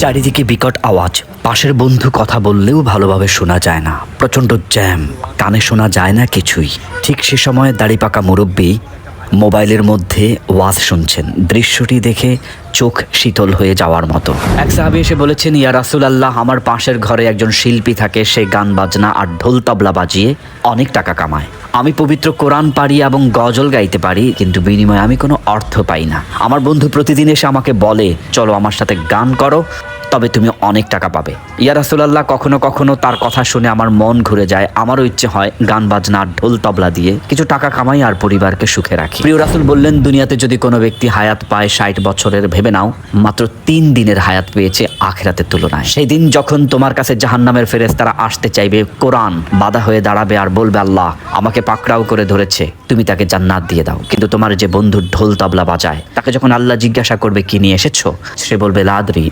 চারিদিকে বিকট আওয়াজ। পাশের বন্ধু কথা বললেও ভালোভাবে শোনা যায় না। প্রচণ্ড জ্যাম। কানে শোনা যায় না কিছুই। ঠিক সে সময় দাড়ি পাকা মুরব্বী মোবাইলের মধ্যে ওয়াজ শুনছেন। দৃশ্যটি দেখে চোখ শীতল হয়ে যাওয়ার মতো। এক সাহাবি এসে বলেছেন, ইয়া রাসুল আল্লাহ আমার পাশের ঘরে একজন শিল্পী থাকে, সে গান বাজনা আর ঢোল তবলা বাজিয়ে অনেক টাকা কামায়। আমি পবিত্র কোরআন পারি এবং গজল গাইতে পারি, কিন্তু বিনিময়ে আমি কোনো অর্থ পাই না। আমার বন্ধু প্রতিদিন এসে আমাকে বলে, চলো আমার সাথে গান করো। তবে তুমি অনেক টাকা পাবে। ইয়া রাসুলাল্লাহ, কখনো কখনো তার কথা শুনে আমার মন ঘুরে যায়। আমারও ইচ্ছে হয় গান বাজনা, ঢোল, তবলা দিয়ে কিছু টাকা কামাই আর পরিবারকে সুখে রাখি। প্রিয় রাসুল বললেন, দুনিয়াতে যদি কোনো ব্যক্তি হায়াত পায় ষাট বছরের, ভেবে নাও, মাত্র তিন দিনের হায়াত পেয়েছে আখেরাতের তুলনায়। সেই দিন যখন তোমার কাছে জাহান্নামের ফেরেস তারা আসতে চাইবে, কোরআন বাধা হয়ে দাঁড়াবে আর বলবে, আল্লাহ, আমাকে পাকড়াও করে ধরেছে, তুমি তাকে জান্নাত দিয়ে দাও। কিন্তু তোমার যে বন্ধু ঢোল, তবলা বাজায়, তাকে যখন আল্লাহ জিজ্ঞাসা করবে, কি নিয়ে এসেছ? সে বলবে, লাদরি